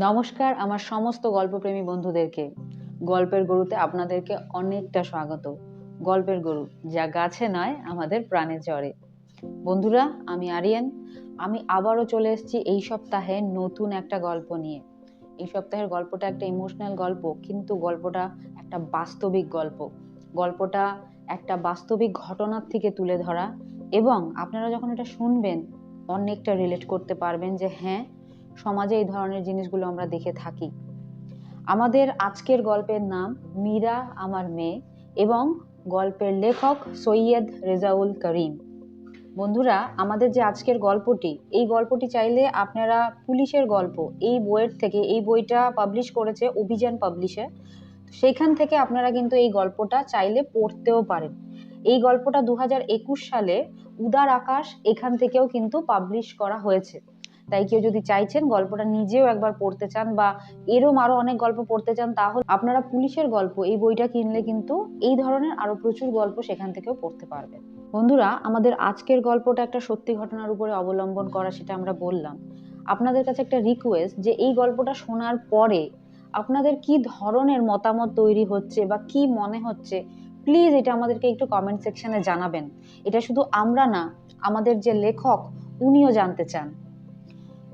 নমস্কার, আমার সমস্ত গল্পপ্রেমী বন্ধুদেরকে। গল্পের গরুতে আপনাদেরকে অনেকটা স্বাগত। গল্পের গরু, যা গাছে নয়, আমাদের প্রাণে চড়ে। বন্ধুরা, আমি আরিয়ান। আমি আবারও চলে এসেছি এই সপ্তাহে নতুন একটা গল্প নিয়ে। এই সপ্তাহের গল্পটা একটা ইমোশনাল গল্প, কিন্তু গল্পটা একটা বাস্তবিক গল্প। গল্পটা একটা বাস্তবিক ঘটনার থেকে তুলে ধরা। এবং আপনারা যখন এটা শুনবেন, অনেকটা রিলেট করতে পারবেন যে হ্যাঁ সমাজে এই ধরনের জিনিসগুলো আমরা দেখে থাকি। আমাদের আজকের গল্পের নাম মীরা আমার মেয়ে এবং গল্পের লেখক সৈয়দ রেজাউল করিম। বন্ধুরা, আমাদের যে আজকের গল্পটি, এই গল্পটি চাইলে আপনারা পুলিশের গল্প, এই বইয়ের থেকে, এই বইটা পাবলিশ করেছে অভিযান পাবলিশে সেখান থেকে আপনারা কিন্তু এই গল্পটা চাইলে পড়তেও পারেন। এই গল্পটা দু হাজার একুশ সালে উদার আকাশ এখান থেকেও কিন্তু পাবলিশ করা হয়েছে। তাই কেউ যদি চাইছেন গল্পটা নিজেও একবার পড়তে চান বা এরম আরও অনেক গল্প পড়তে চান, তাহলে আপনারা পুলিশের গল্প, এই বইটা কিনলে কিন্তু এই ধরনের আরও প্রচুর গল্প সেখান থেকেও পড়তে পারবেন। বন্ধুরা, আমাদের আজকের গল্পটা একটা সত্যি ঘটনার উপরে অবলম্বন করা সেটা আমরা বললাম। আপনাদের কাছে একটা রিকোয়েস্ট যে এই গল্পটা শোনার পরে আপনাদের কি ধরনের মতামত তৈরি হচ্ছে বা কি মনে হচ্ছে প্লিজ এটা আমাদেরকে একটু কমেন্ট সেকশনে জানাবেন। এটা শুধু আমরা না, আমাদের যে লেখক, উনিও জানতে চান।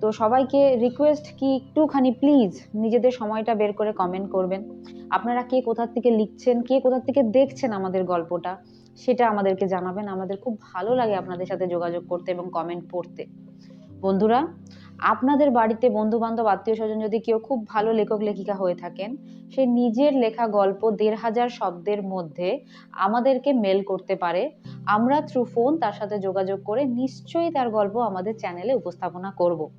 তো সবাইকে রিকোয়েস্ট কি একটুখানি প্লিজ নিজেদের সময়টা বের করে কমেন্ট করবেন। আপনারা কে কোথা থেকে লিখছেন, কে কোথার থেকে দেখছেন আমাদের গল্পটা, সেটা আমাদেরকে জানাবেন। আমাদের খুব ভালো লাগে আপনাদের সাথে যোগাযোগ করতে এবং কমেন্ট পড়তে। বন্ধুরা আপনাদের বাড়িতে বন্ধু বান্ধব আত্মীয় স্বজন যদি কেউ খুব ভালো লেখক, লেখিকা হয়ে থাকেন, সে নিজের লেখা গল্প দেড় হাজার শব্দের মধ্যে আমাদেরকে মেল করতে পারে। আমরা থ্রু ফোন তার সাথে যোগাযোগ করে নিশ্চয়ই তার গল্প আমাদের চ্যানেলে উপস্থাপনা করব।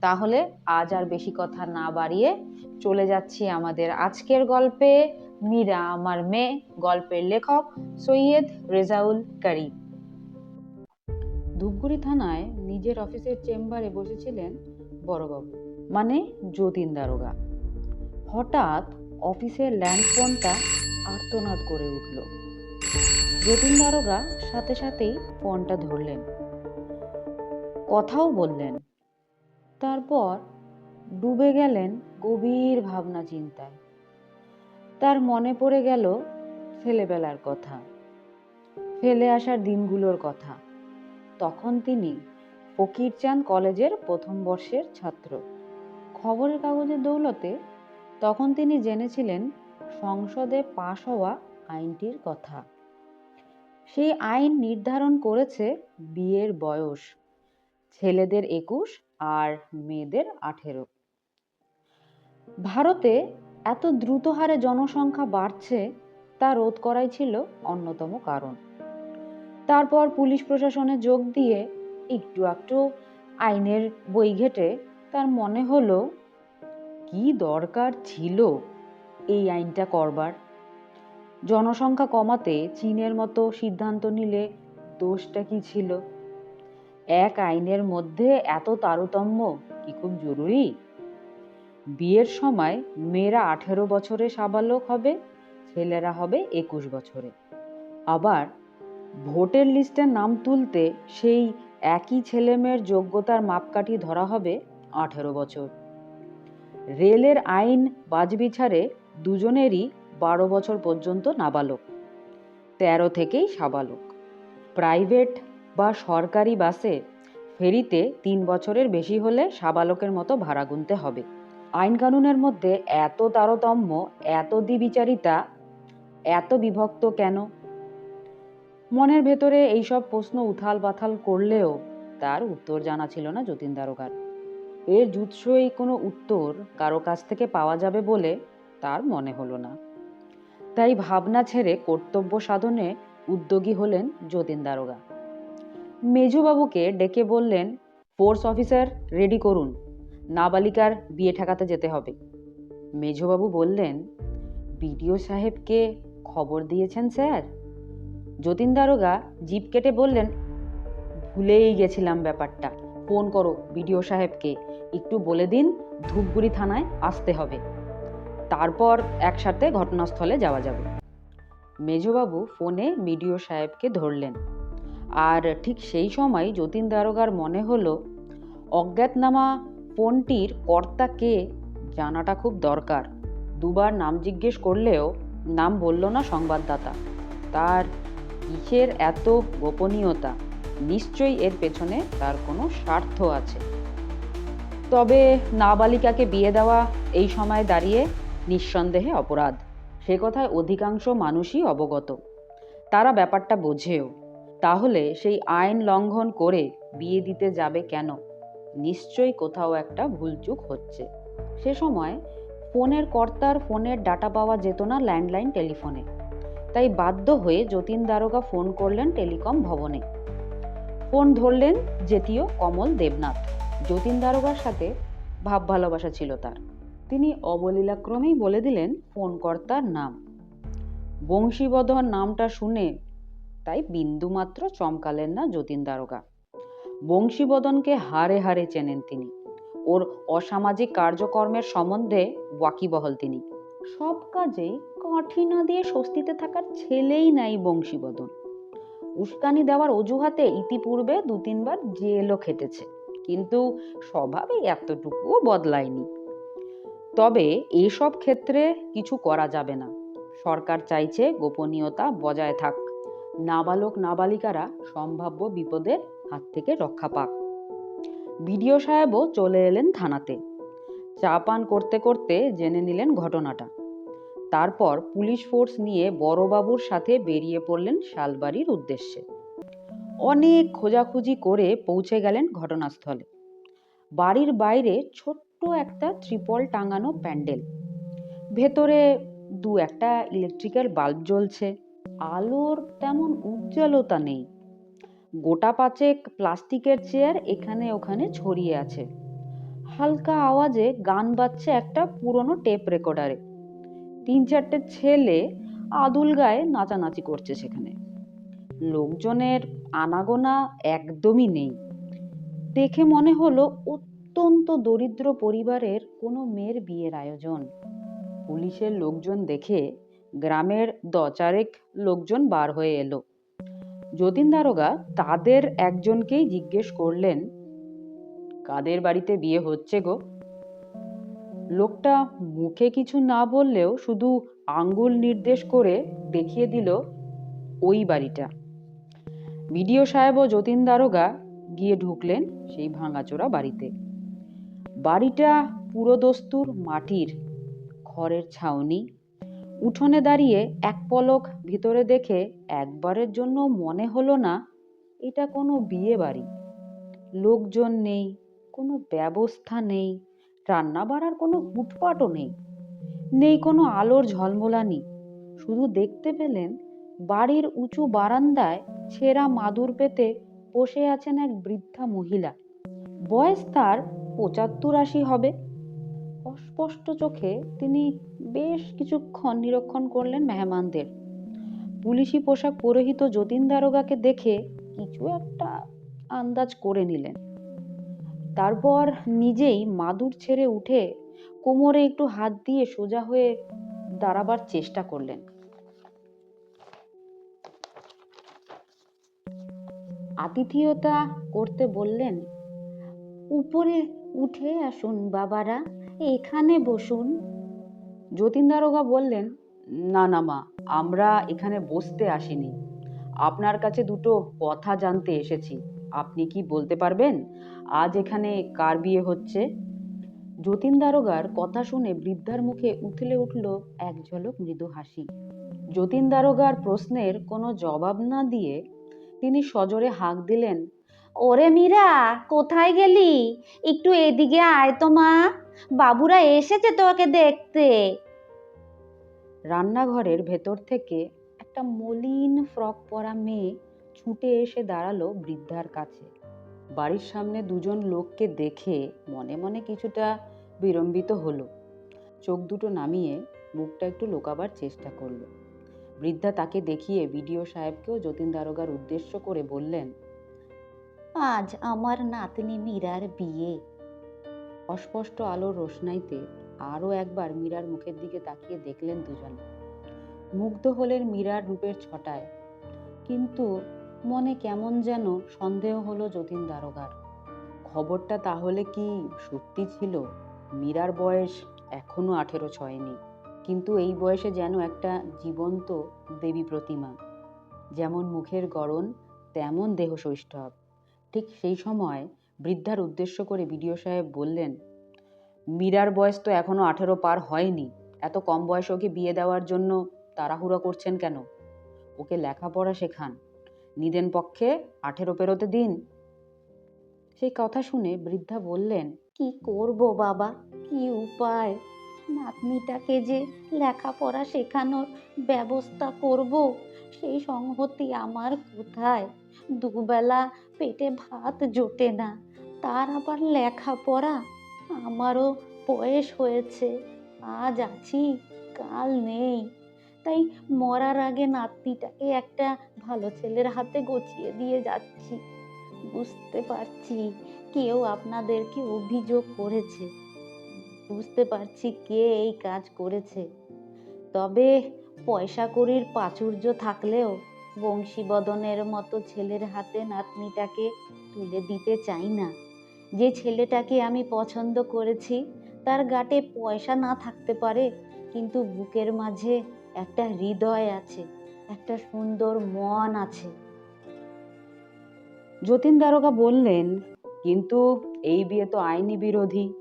তাহলে আজ আর বেশি কথা না বাড়িয়ে চলে যাচ্ছি আমাদের আজকের গল্পে। মীরা আমার মেয়ে, গল্পের লেখক সৈয়দ রেজাউল করিম। ধূপগুড়ি থানায় নিজের অফিসের চেম্বারে বসেছিলেন বড়বাবু। মানে যতীন দারোগা। হঠাৎ অফিসের ল্যান্ড ফোনটা আর্তনাদ করে উঠল। যতীন দারোগা সাথে সাথেই ফোনটা ধরলেন। কথাও বললেন। তারপর ডুবে গেলেন গভীর ভাবনা চিন্তায়। তার মনে পড়ে গেল ছেলেবেলার কথা, ফেলে আসার দিনগুলোর কথা। তখন তিনি ফকিরচাঁদ কলেজের প্রথম বর্ষের ছাত্র। খবরের কাগজের দৌলতে তখন তিনি জেনেছিলেন সংসদে পাশ হওয়া আইনটির কথা। সেই আইন নির্ধারণ করেছে বিয়ের বয়স, ছেলেদের একুশ আর মেয়েদের আঠেরো। ভারতে এত দ্রুত হারে জনসংখ্যা বাড়ছে, তা রোধ করাই ছিল অন্যতম কারণ। তারপর পুলিশ প্রশাসনে যোগ দিয়ে একটু একটু আইনের বই ঘেটে তার মনে হলো, কি দরকার ছিল এই আইনটা করবার? জনসংখ্যা কমাতে চীনের মতো সিদ্ধান্ত নিলে দোষটা কি ছিল? এক আইনের মধ্যে এত তারতম্য কি খুব জরুরি? বিয়ের সময় মেয়েরা আঠেরো বছরে সাবালক হবে, ছেলেরা হবে একুশ বছরে। আবার ভোটের লিস্টের নাম তুলতে সেই একই ছেলেমেয়ের যোগ্যতার মাপকাঠি ধরা হবে আঠেরো বছর। রেলের আইন বাজবিছারে দুজনেরই বারো বছর পর্যন্ত নাবালক, তেরো থেকেই সাবালক। প্রাইভেট বা সরকারি বাসে ফেরিতে তিন বছরের বেশি হলে সাবালকের মতো ভাড়া গুনতে হবে। আইন কানুনের মধ্যে এত তারতম্য, এত দ্বিবিচারিতা, এত বিভক্ত কেন? মনের ভেতরে এইসব প্রশ্ন উথাল পাথাল করলেও তার উত্তর জানা ছিল না যতীন দারোগার। এর জুৎসই কোনো উত্তর কারও কাছ থেকে পাওয়া যাবে বলে তার মনে হলো না। তাই ভাবনা ছেড়ে কর্তব্য সাধনে উদ্যোগী হলেন যতীন দারোগা। মেজুবাবুকে ডেকে বললেন, ফোর্স অফিসার, রেডি করুন। নাবালিকার বিয়ে ঠেকাতে যেতে হবে। মেজবাবু বললেন, বিডিও সাহেবকে খবর দিয়েছেন স্যার? যতীন দারোগা জিপ কেটে বললেন, ভুলেই গেছিলাম ব্যাপারটা। ফোন করো বিডিও সাহেবকে। একটু বলে দিন, ধূপগুড়ি থানায় আসতে হবে। তারপর একসাথে ঘটনাস্থলে যাওয়া যাবে। মেজবাবু ফোনে বিডিও সাহেবকে ধরলেন। আর ঠিক সেই সময় যতীন দারোগার মনে হলো, অজ্ঞাতনামা ফোনটির কর্তা কে? জানাটা খুব দরকার। দুবার নাম জিজ্ঞেস করলেও নাম বলল না সংবাদদাতা। তার কিসের এত গোপনীয়তা? নিশ্চয়ই এর পেছনে তার কোনো স্বার্থ আছে। তবে নাবালিকাকে বিয়ে দেওয়া এই সময় দাঁড়িয়ে নিঃসন্দেহে অপরাধ। সে কথায় অধিকাংশ মানুষই অবগত। তারা ব্যাপারটা বোঝেও। তাহলে সেই আইন লঙ্ঘন করে বিয়ে দিতে যাবে কেন? নিশ্চয়ই কোথাও একটা ভুলচুক হচ্ছে। সে সময় ফোনের কর্তার ফোনের ডাটা পাওয়া যেত না ল্যান্ডলাইন টেলিফোনে। তাই বাধ্য হয়ে যতীন দারোগা ফোন করলেন টেলিকম ভবনে। ফোন ধরলেন যেটিও কমল দেবনাথ। যতীন দারোগার সাথে ভাব ভালোবাসা ছিল তার। তিনি অবলীলাক্রমেই বলে দিলেন ফোন কর্তার নাম। বংশীবধর নামটা শুনে তাই বিন্দুমাত্র চমকালেন না যতীন দারোগা। বংশীবদনকে হারে হারে চেনেন তিনি। ওর অসামাজিক কার্যকর্মের সম্বন্ধে ওয়াকিবহল তিনি। সব কাজেই না দিয়ে স্বস্তিতে থাকার ছেলেই নাই বংশীবদন উস্কানি দেওয়ার অজুহাতে ইতিপূর্বে দু তিনবার জেলও খেটেছে, কিন্তু স্বভাবে এতটুকুও বদলায়নি। তবে এসব ক্ষেত্রে কিছু করা যাবে না। সরকার চাইছে গোপনীয়তা বজায় থাক। নাবালক নাবালিকারা সম্ভাব্য বিপদের হাত থেকে রক্ষা পাক। বিডিও সাহেবও চলে এলেন থানাতে। চা পান করতে করতে জেনে নিলেন ঘটনাটা। তারপর পুলিশ ফোর্স নিয়ে বড়বাবুর সাথে বেরিয়ে পড়লেন শালবাড়ির উদ্দেশ্যে। অনেক খোঁজাখুঁজি করে পৌঁছে গেলেন ঘটনাস্থলে। বাড়ির বাইরে ছোট্ট একটা ত্রিপল টাঙানো প্যান্ডেল। ভেতরে দু একটা ইলেকট্রিক্যাল বাল্ব জ্বলছে। আলোর তেমন উজ্জ্বলতা নেই। গোটা পাঁচেক প্লাস্টিকের চেয়ার এখানে ওখানে ছড়িয়ে আছে। হালকা আওয়াজে গান বাজছে একটা পুরনো টেপ রেকর্ডারে। তিন চারটে ছেলে আদুল গায়ে নাচানাচি করছে সেখানে। লোকজনের আনাগোনা একদমই নেই। দেখে মনে হলো অত্যন্ত দরিদ্র পরিবারের কোনো মেয়ের বিয়ের আয়োজন। পুলিশের লোকজন দেখে গ্রামের দচারেক লোকজন বার হয়ে এলো। যতীন দারোগা তাদের একজনকেই জিজ্ঞেস করলেন কাদের বাড়িতে বিয়ে হচ্ছে গো? লোকটা মুখে কিছু না বললেও শুধু আঙ্গুল নির্দেশ করে দেখিয়ে দিল ওই বাড়িটা। বিডিও সাহেব ও যতীন দারোগা গিয়ে ঢুকলেন সেই ভাঙাচোরা বাড়িতে। বাড়িটা পুরোদস্তুর মাটির, খড়ের ছাউনি। উঠোনে দাঁড়িয়ে এক পলক ভিতরে দেখে একবারের জন্য মনে হলো না, এটা কোনো বিয়ে বাড়ি। লোকজন নেই কোনো ব্যবস্থা নেই। রান্না বাড়ার কোনো হুটপাটও নেই। নেই কোনো আলোর ঝলমলানি শুধু দেখতে পেলেন বাড়ির উঁচু বারান্দায় ছেঁড়া মাদুর পেতে বসে আছেন এক বৃদ্ধা মহিলা। বয়স তার পঁচাত্তর আশি হবে। অস্পষ্ট চোখে তিনি বেশ কিছুক্ষণ নিরীক্ষণ করলেন মেহমানদের। পুলিশি পোশাক পরিহিত যতীন দারোগাকে দেখে কিছু একটা আন্দাজ করে নিলেন। তারপর নিজেই মাদুর ছেড়ে উঠে কোমরে একটু হাত দিয়ে সোজা হয়ে দাঁড়াবার চেষ্টা করলেন। আতিথিয়তা করতে বললেন, উপরে উঠে আসুন বাবারা, এখানে বসুন। যতীন দারোগা বললেন, না না মা, আমরা এখানে বসতে আসিনি। আপনার কাছে দুটো কথা জানতে এসেছি। আপনি কি বলতে পারবেন? আজ এখানে কার বিয়ে হচ্ছে? যতীন দারোগার কথা শুনে বৃদ্ধার মুখে উথলে উঠল এক ঝলক মৃদু হাসি। যতীন দারোগার প্রশ্নের কোনো জবাব না দিয়ে তিনি সজোরে হাঁক দিলেন, ওরে মীরা, কোথায় গেলি? একটু এদিকে আয় তো মা, বাবুরা এসেছে তোকে দেখতে। রান্নাঘরের ভেতর থেকে একটা মলিন ফ্রক পরা মেয়ে ছুটে এসে দাঁড়াল বৃদ্ধার কাছে। বাড়ির সামনে দুজন লোককে দেখে মনে মনে কিছুটা বিড়ম্বিত হলো। চোখ দুটো নামিয়ে মুখটা একটু লোকাবার চেষ্টা করল। বৃদ্ধা তাকে দেখিয়ে বিডিও সাহেবকেও যতীন দারোগার উদ্দেশ্য করে বললেন আজ আমার নাতনি মীরার বিয়ে। অস্পষ্ট আলোর রোশনাইতে আরও একবার মীরার মুখের দিকে তাকিয়ে দেখলেন দুজনে। মুগ্ধ হলেন মীরার রূপের ছটায়। কিন্তু মনে কেমন যেন সন্দেহ হলো যতীন দারোগার। খবরটা তাহলে কি সত্যি ছিল? মীরার বয়স এখনও আঠেরো ছয়নি। কিন্তু এই বয়সে যেন একটা জীবন্ত দেবী প্রতিমা। যেমন মুখের গড়ন, তেমন দেহ সৈষ্ঠব। ঠিক সেই সময় বৃদ্ধার উদ্দেশ্য করে বিডিও সাহেব বললেন, মীরার বয়স তো এখনও আঠেরো পার হয়নি। এত কম বয়সে ওকে বিয়ে দেওয়ার জন্য তাড়াহুড়া করছেন কেন? ওকে লেখাপড়া শেখান। নিদেন পক্ষে আঠেরো পেরোতে দিন। সেই কথা শুনে বৃদ্ধা বললেন, কি করব বাবা? কি উপায়? নাতনিটাকে যে লেখাপড়া শেখানোর ব্যবস্থা করব সেই সংহতি আমার কোথায়? দুবেলা পেটে ভাত জোটে না, তার আবার লেখাপড়া? আমারও বয়স হয়েছে, আজ আছি, কাল নেই। তাই মরার আগে নাতনিটাকে একটা ভালো ছেলের হাতে গচিয়ে দিয়ে যাচ্ছি। বুঝতে পারছি কেউ আপনাদেরকে অভিযোগ করেছে। বুঝতে পারছি কে এই কাজ করেছে। তবে পয়সা কড়ির প্রাচুর্য থাকলেও বংশীবদনের মতো ছেলের হাতে নাতনিটাকে তুলে দিতে চাই না। যে ছেলেটাকে আমি পছন্দ করেছি, তার গাটে পয়সা না থাকতে পারে, কিন্তু বুকের মাঝে একটা হৃদয় আছে একটা সুন্দর মন আছে। যতীন দারোগা বললেন কিন্তু এই বিয়ে তো আইনি বিরোধী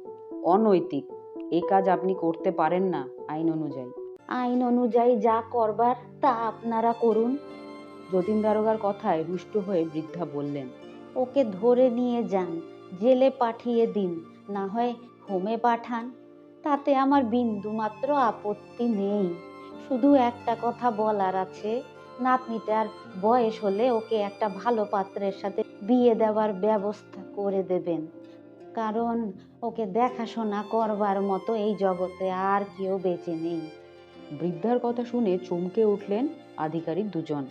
অনৈতিক। এই কাজ আপনি করতে পারেন না আইন অনুযায়ী। আইন অনুযায়ী যা করবার তা আপনারা করুন। যতীন দারোগার কথায় রুষ্ট হয়ে বৃদ্ধা বললেন ওকে ধরে নিয়ে যান জেলে পাঠিয়ে দিন না হয় হোমে পাঠান। তাতে আমার বিন্দু মাত্র আপত্তি নেই। শুধু একটা কথা বলার আছে। নাতনিটার বয়স হলে ওকে একটা ভালো পাত্রের সাথে বিয়ে দেওয়ার ব্যবস্থা করে দেবেন। কারণ ওকে দেখাশোনা করবার মতো এই জগতে আর কেউ বেঁচে নেই। বৃদ্ধার কথা শুনে চমকে উঠলেন আধিকারিক দুজন।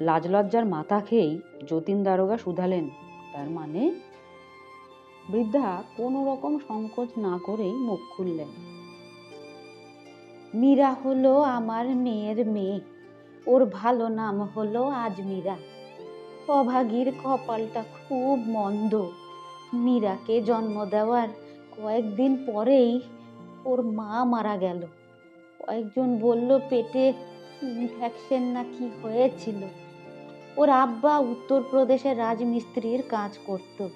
লাজ লজ্জার মাথা খেয়েই যতীন দারোগা শুধালেন। তার মানে? বৃদ্ধা কোনো রকম সংকোচ না করেই মুখ খুললেন। মীরা হলো আমার মেয়ের মেয়ে। ওর ভালো নাম হলো আজমিরা। অভাগীর কপালটা খুব মন্দ। মীরাকে জন্ম দেওয়ার কয়েকদিন পরেই ওর মা মারা গেল। কয়েকজন বলল, পেটে ইনফেকশন না কি হয়েছিল? ওর আব্বা উত্তরপ্রদেশে রাজমিস্ত্রির কাজ করত।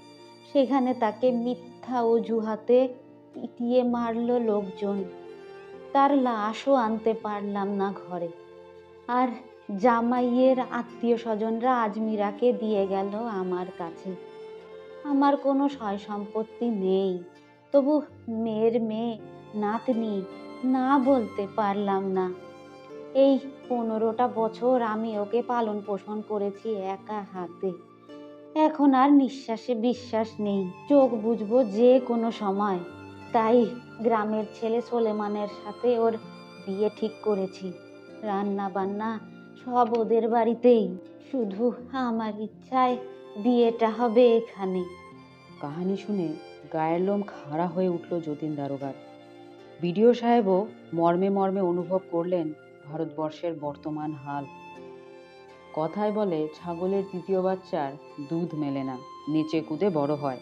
সেখানে তাকে মিথ্যা অজুহাতে পিটিয়ে মারলো লোকজন। তার লাশও আনতে পারলাম না ঘরে। আর জামাইয়ের আত্মীয় স্বজনরা আজমিরাকে দিয়ে গেল আমার কাছে। আমার কোনো সয় সম্পত্তি নেই। তবু মেয়ের মেয়ে, নাতনি, না বলতে পারলাম না। এই পনেরোটা বছর আমি ওকে পালন পোষণ করেছি একা হাতে। এখন আর নিঃশ্বাসে বিশ্বাস নেই, চোখ বুঝব যে কোনো সময়। তাই গ্রামের ছেলে সোলেমানের সাথে ওর বিয়ে ঠিক করেছি। রান্না বান্না সব ওদের বাড়িতেই। শুধু আমার ইচ্ছায় বিয়েটা হবে এখানে। কাহানি শুনে গায়ের লোম খাড়া হয়ে উঠল যতীন দারোগার। বিডিও সাহেবও মর্মে মর্মে অনুভব করলেন ভারতবর্ষের বর্তমান হাল। কথায় বলে, ছাগলের তৃতীয় বাচ্চার দুধ মেলে না নেচে কুদে বড় হয়।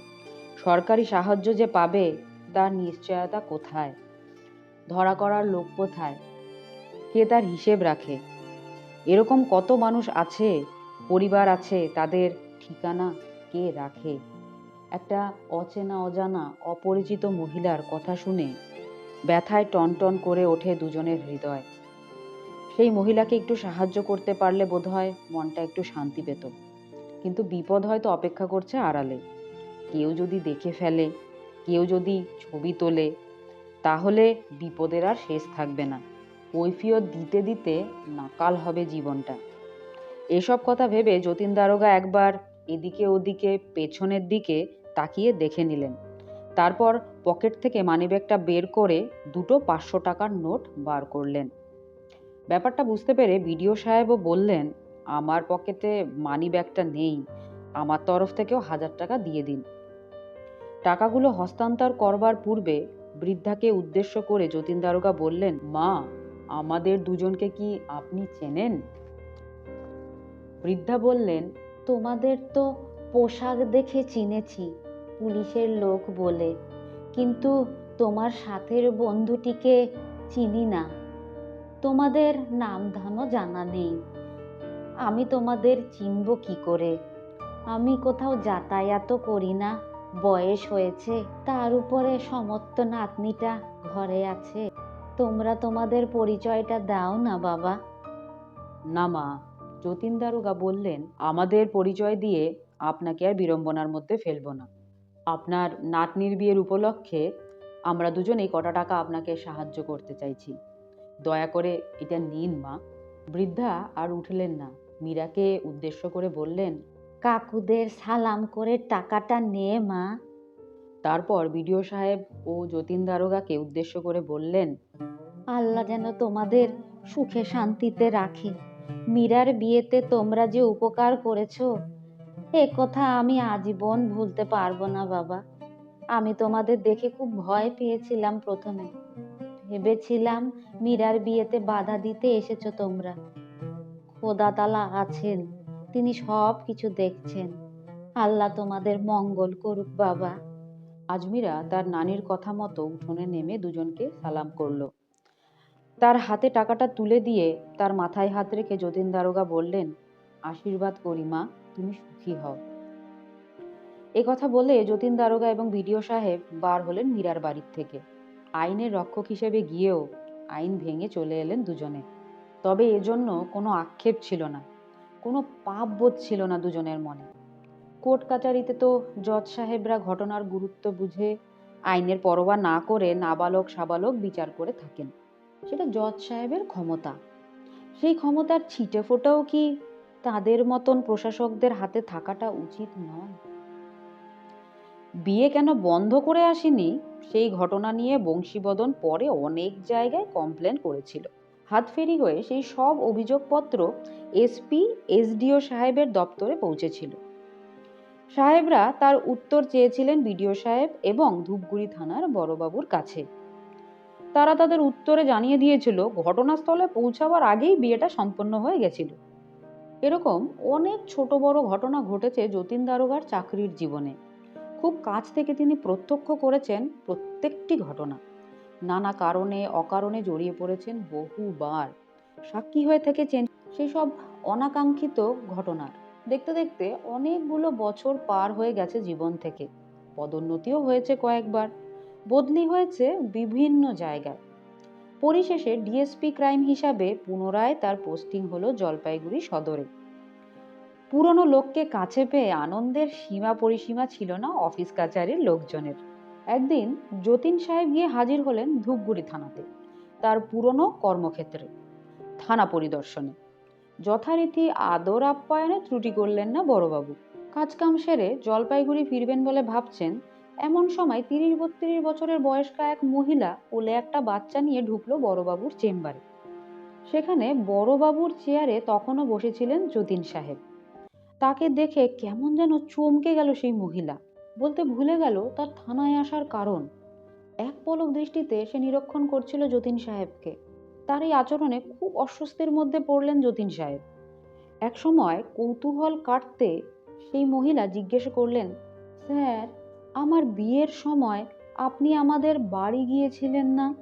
সরকারি সাহায্য যে পাবে তার নিশ্চয়তা কোথায়? ধরা করার লোক কোথায়? কে তার হিসেব রাখে? এরকম কত মানুষ আছে, পরিবার আছে, তাদের ঠিকানা কে রাখে? একটা অচেনা, অজানা, অপরিচিত মহিলার কথা শুনে ব্যথায় টনটন করে ওঠে দুজনের হৃদয়। সেই মহিলাকে একটু সাহায্য করতে পারলে বোধহয় মনটা একটু শান্তি পেত। কিন্তু বিপদ হয়তো অপেক্ষা করছে আড়ালে। কেউ যদি দেখে ফেলে কেউ যদি ছবি তোলে, তাহলে বিপদের আর শেষ থাকবে না। কৈফিয়ত দিতে দিতে নাকাল হবে জীবনটা। এসব কথা ভেবে যতীন দারোগা একবার এদিকে ওদিকে পেছনের দিকে তাকিয়ে দেখে নিলেন। তারপর পকেট থেকে মানিব্যাগটা বের করে দুটো পাঁচশো টাকার নোট বার করলেন। ব্যাপারটা বুঝতে পেরে বিডিও সাহেবও বললেন, আমার পকেটে মানি ব্যাগটা নেই, আমার তরফ থেকেও হাজার টাকা দিয়ে দিন। টাকাগুলো হস্তান্তর করবার পূর্বে বৃদ্ধাকে উদ্দেশ্য করে যতীন দারোগা বললেন, মা, আমাদের দুজনকে কি আপনি চেনেন? বৃদ্ধা বললেন, তোমাদের তো পোশাক দেখে চিনেছি, পুলিশের লোক বলে। কিন্তু তোমার সাথের বন্ধুটিকে চিনি না। তোমাদের নাম ধামও জানা নেই। আমি তোমাদের চিনব কি করে? আমি কোথাও যাতায়াত করি না। বয়স হয়েছে, তার উপরে সমস্ত নাতনিটা ঘরে আছে। তোমরা তোমাদের পরিচয়টা দাও না, বাবা। না, মা, যতীন দারোগা বললেন, আমাদের পরিচয় দিয়ে আপনাকে আর বিড়ম্বনার মধ্যে ফেলব না। আপনার নাতনির বিয়ের উপলক্ষে আমরা দুজন এই কটা টাকা আপনাকে সাহায্য করতে চাইছি। দয়া করে এটা নিন, মা। বৃদ্ধা আর উঠলেন না। মীরাকে উদ্দেশ্য করে বললেন কাকুদের সালাম করে টাকাটা নে মা। তারপর বিডিও সাহেব ও যতীন দারোগাকে উদ্দেশ্য করে বললেন আল্লাহ যেন তোমাদের সুখে শান্তিতে রাখে। মীরার বিয়েতে তোমরা যে উপকার করেছ এ কথা আমি আজীবন ভুলতে পারব না বাবা। আমি তোমাদের দেখে খুব ভয় পেয়েছিলাম প্রথমে। ভেবেছিলাম মীরার বিয়েতে বাধা দিতে এসেছ তোমরা। খোদা তালা আছেন। তিনি সব কিছু দেখছেন। আল্লাহ তোমাদের মঙ্গল করুক, বাবা। আজমিরা তার নানির কথা মতো উঠোনে নেমে দুজনকে সালাম করল। তার হাতে টাকাটা তুলে দিয়ে তার মাথায় হাত রেখে যতীন দারোগা বললেন, আশীর্বাদ করি মা, তুমি সুখী হও। এ কথা বলে যতীন দারোগা এবং বিডিও সাহেব বার হলেন মীরার বাড়ির থেকে। আইনের রক্ষক হিসেবে গিয়েও আইন ভেঙে চলে এলেন দুজনে। তবে এজন্য কোনো আক্ষেপ ছিল না। কোনো পাপ বোধ ছিল না দুজনের মনে। কোর্ট কাচারিতে তো জজ সাহেবরা ঘটনার গুরুত্ব বুঝে, আইনের পরোয়া না করে নাবালক, সাবালক বিচার করে থাকেন। সেটা জজ সাহেবের ক্ষমতা। সেই ক্ষমতার ছিটে ফোটাও কি তাদের মতন প্রশাসকদের হাতে থাকাটা উচিত নয়? বিয়ে কেন বন্ধ করে আসেনি? সেই ঘটনা নিয়ে বংশীবদন পরে অনেক জায়গায় কমপ্লেন করেছিল। হাতফেরি হয়ে সেই সব অভিযোগপত্র এসপি, এসডিও সাহেবের দপ্তরে পৌঁছেছিল। সাহেবরা তার উত্তর চেয়েছিলেন বিডিও সাহেব এবং ধূপগুড়ি থানার বড়বাবুর কাছে। তারা তাদের উত্তরে জানিয়ে দিয়েছিল, ঘটনাস্থলে পৌঁছাবার আগেই বিয়েটা সম্পন্ন হয়ে গেছিল। এরকম অনেক ছোট বড় ঘটনা ঘটেছে যতীন দারোগার চাকরির জীবনে। খুব কাছ থেকে তিনি প্রত্যক্ষ করেছেন প্রত্যেকটি ঘটনা। নানা কারণে অকারণে জড়িয়ে পড়েছেন বহুবার। সাক্ষী হয়ে থেকেছেন সেই সব অনাকাঙ্ক্ষিত ঘটনার। দেখতে দেখতে অনেকগুলো বছর পার হয়ে গেছে জীবন থেকে। পদোন্নতিও হয়েছে কয়েকবার। বদলি হয়েছে বিভিন্ন জায়গায়। পরিশেষে ডিএসপি ক্রাইম হিসাবে পুনরায় তার পোস্টিং হলো জলপাইগুড়ি সদরে। পুরনো লোককে কাছে পেয়ে আনন্দের সীমা পরিসীমা ছিল না অফিস কাচারির লোকজনের। একদিন যতীন সাহেব গিয়ে হাজির হলেন ধূপগুড়ি থানাতে, তার পুরনো কর্মক্ষেত্রে, থানা পরিদর্শনে। যথারীতি আদর আপ্যায়নে ত্রুটি করলেন না বড়বাবু। কাজকাম সেরে জলপাইগুড়ি ফিরবেন বলে ভাবছেন, এমন সময় তিরিশ বত্রিশ বছরের বয়স্কা এক মহিলা কোলে একটা বাচ্চা নিয়ে ঢুকলো বড়বাবুর চেম্বারে। সেখানে বড়বাবুর চেয়ারে তখনও বসেছিলেন যতীন সাহেব। তাকে দেখে কেমন যেন চমকে গেল সেই মহিলা। বলতে ভুলে গেল তার থানায় আসার কারণ। এক পলক দৃষ্টিতে সে নিরীক্ষণ করছিল যতীন সাহেবকে। তার এই আচরণে খুব অস্বস্তির মধ্যে পড়লেন যতীন সাহেব। এক সময় কৌতূহল কাটতে সেই মহিলা জিজ্ঞেস করলেন, স্যার, আমার বিয়ের সময় আপনি আমাদের বাড়ি গিয়েছিলেন না?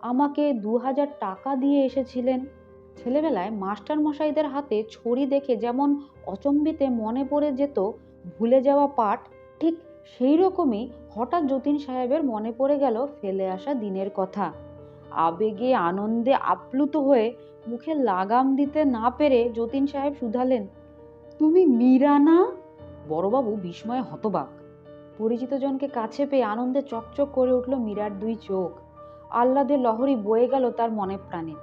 আমাকে দু হাজার টাকা দিয়ে এসেছিলেন। ছেলেবেলায় মাস্টার মশাইদের হাতে ছড়ি দেখে যেমন অচম্বিতে মনে পড়ে যেত, ভুলে যাওয়া পাঠ ঠিক সেই রকমই হঠাৎ যতীন সাহেবের মনে পড়ে গেল ফেলে আসা দিনের কথা। আবেগে, আনন্দে আপ্লুত হয়ে মুখে লাগাম দিতে না পেরে যতীন সাহেব শুধালেন, তুমি মীরা না? বড়বাবু বিস্ময়ে হতবাক। পরিচিত জনকে কাছে পেয়ে আনন্দে চকচক করে উঠল মীরার দুই চোখ। আহ্লাদের লহরী বয়ে গেল তার মনে প্রাণে।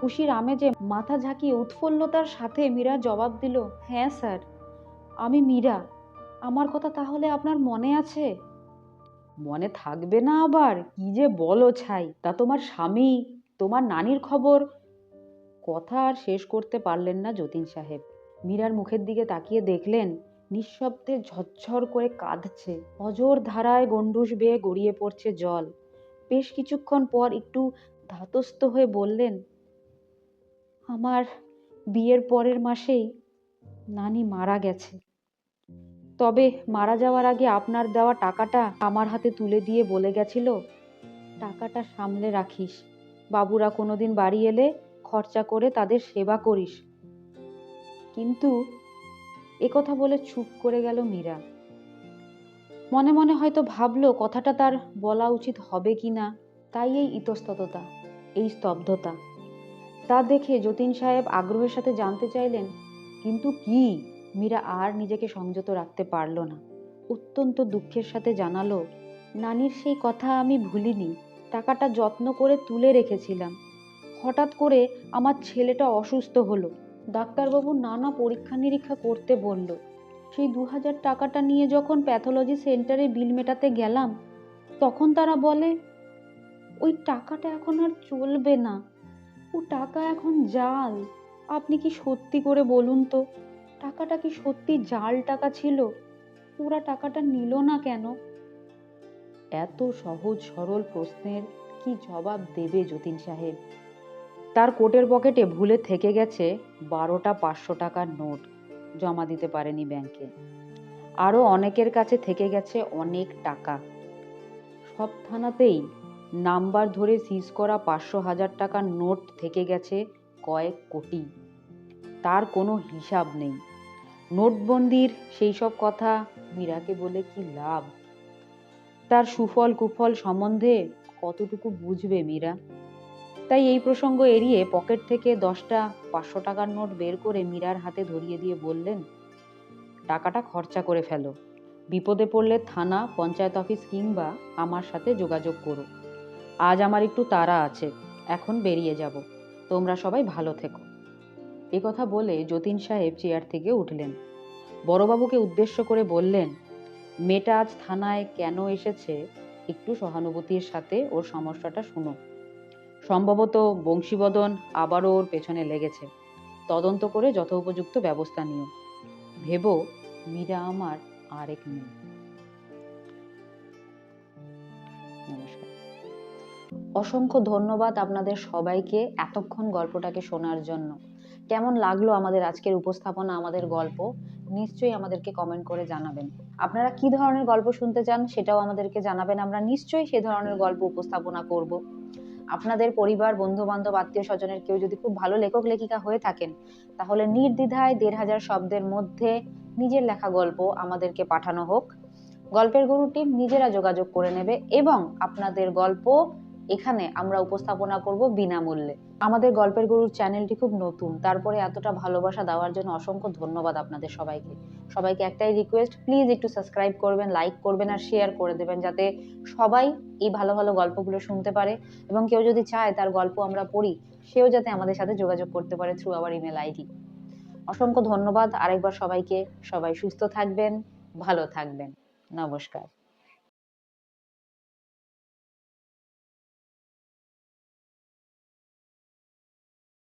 খুশির আমেজে মাথা ঝাঁকিয়ে উৎফুল্লতার সাথে মীরা জবাব দিল হ্যাঁ স্যার, আমি মীরা। আমার কথা তাহলে আপনার মনে আছে? মনে থাকবে না আবার, কি যে বলো ছাই, তা তোমার স্বামী, তোমার নানির খবর। কথা আর শেষ করতে পারলেন না যতীন সাহেব। মীরার মুখের দিকে তাকিয়ে দেখলেন, নিঃশব্দে ঝরঝর করে কাঁদছে। অজর ধারায় গন্ডুস বেয়ে গড়িয়ে পড়ছে জল। বেশ কিছুক্ষণ পর একটু ধাতস্থ হয়ে বললেন, আমার বিয়ের পরের মাসেই নানি মারা গেছে। তবে মারা যাওয়ার আগে আপনার দেওয়া টাকাটা আমার হাতে তুলে দিয়ে বলে গেছিল। টাকাটা সামলে রাখিস। বাবুরা কোনোদিন বাড়ি এলে খরচা করে তাদের সেবা করিস। কিন্তু একথা বলে চুপ করে গেল মীরা। মনে মনে হয়তো ভাবলো, কথাটা তার বলা উচিত হবে কি না, তাই এই ইতস্তততা, এই স্তব্ধতা। তা দেখে যতীন সাহেব আগ্রহের সাথে জানতে চাইলেন, কিন্তু কি? মীরা আর নিজেকে সংযত রাখতে পারল না। অত্যন্ত দুঃখের সাথে জানালো, নানির সেই কথা আমি ভুলিনি। টাকাটা যত্ন করে তুলে রেখেছিলাম। হঠাৎ করে আমার ছেলেটা অসুস্থ হলো। ডাক্তারবাবু নানা পরীক্ষা নিরীক্ষা করতে বলল, সেই দু হাজার টাকাটা নিয়ে যখন প্যাথোলজি সেন্টারে বিল মেটাতে গেলাম, তখন তারা বলে, ওই টাকাটা এখন আর চলবে না। ও টাকা এখন জাল। আপনি কি সত্যি করে বলুন তো? টাকাটা কি সত্যি জাল টাকা ছিল? ওরা টাকাটা নিল না কেন? এত সহজ সরল প্রশ্নের কি জবাব দেবে যতীন সাহেব? তার কোটের পকেটে ভুলে থেকে গেছে বারোটা পাঁচশো টাকার নোট জমা দিতে পারেনি ব্যাংকে। আরও অনেকের কাছে থেকে গেছে অনেক টাকা। সব থানাতেই নাম্বার ধরে সিজ করা পাঁচশো হাজার টাকার নোট থেকে গেছে কয়েক কোটি। তার কোনো হিসাব নেই। নোটবন্দির সেই সব কথা মীরাকে বলে কি লাভ? তার সুফল কুফল সম্বন্ধে কতটুকু বুঝবে মীরা? তাই এই প্রসঙ্গ এড়িয়ে পকেট থেকে দশটা পাঁচশো টাকার নোট বের করে মীরার হাতে ধরিয়ে দিয়ে বললেন, টাকাটা খরচা করে ফেলো। বিপদে পড়লে থানা, পঞ্চায়েত অফিস কিংবা আমার সাথে যোগাযোগ করো। আজ আমার একটু তাড়া আছে, এখন বেরিয়ে যাব। তোমরা সবাই ভালো থেকো। কথা বলে যতীন সাহেব চেয়ার থেকে উঠলেন। বড়বাবুকে উদ্দেশ্য করে বললেন, মেয়েটা আজ থানায় কেন এসেছে? একটু সহানুভূতির সাথে ওর সমস্যাটা শুনো। সম্ভবত বংশীবদন আবারও ওর পেছনে লেগেছে। তদন্ত করে যথোপযুক্ত ব্যবস্থা নিও। ভেবো, মীরা আমার আরেক মেয়ে। অসংখ্য ধন্যবাদ আপনাদের সবাইকে এতক্ষণ গল্পটাকে শোনার জন্য। কেমন লাগল আমাদের আজকের উপস্থাপনা, আমাদের গল্প? নিশ্চয়ই আমাদেরকে কমেন্ট করে জানাবেন। আপনারা কি ধরনের গল্প শুনতে চান সেটাও আমাদেরকে জানাবেন। আমরা নিশ্চয়ই সে ধরনের গল্প উপস্থাপনা করব। আপনাদের পরিবার বন্ধু বান্ধব আত্মীয় স্বজনের কেউ যদি খুব ভালো লেখক, লেখিকা হয়ে থাকেন, তাহলে নির্দ্বিধায় দেড় হাজার শব্দের মধ্যে নিজের লেখা গল্প আমাদেরকে পাঠানো হোক। গল্পের গুরু টিম নিজেরা যোগাযোগ করে নেবে এবং আপনাদের গল্প এখানে আমরা উপস্থাপনা করব বিনামূল্যে। আমাদের গল্পের গুরুর চ্যানেলটি খুব নতুন, তারপরে এতটা ভালোবাসা দেওয়ার জন্য অসংখ্য ধন্যবাদ আপনাদের সবাইকে। সবাইকে একটাই রিকোয়েস্ট প্লিজ একটু সাবস্ক্রাইব করবেন লাইক করবেন আর শেয়ার করে দেবেন যাতে সবাই এই ভালো ভালো গল্পগুলো শুনতে পারে এবং কেউ যদি চায় তার গল্প আমরা পড়ি, সেও যাতে আমাদের সাথে যোগাযোগ করতে পারে থ্রু আওয়ার ইমেল আইডি অসংখ্য ধন্যবাদ, আরেকবার সবাইকে সবাই সুস্থ থাকবেন, ভালো থাকবেন। নমস্কার।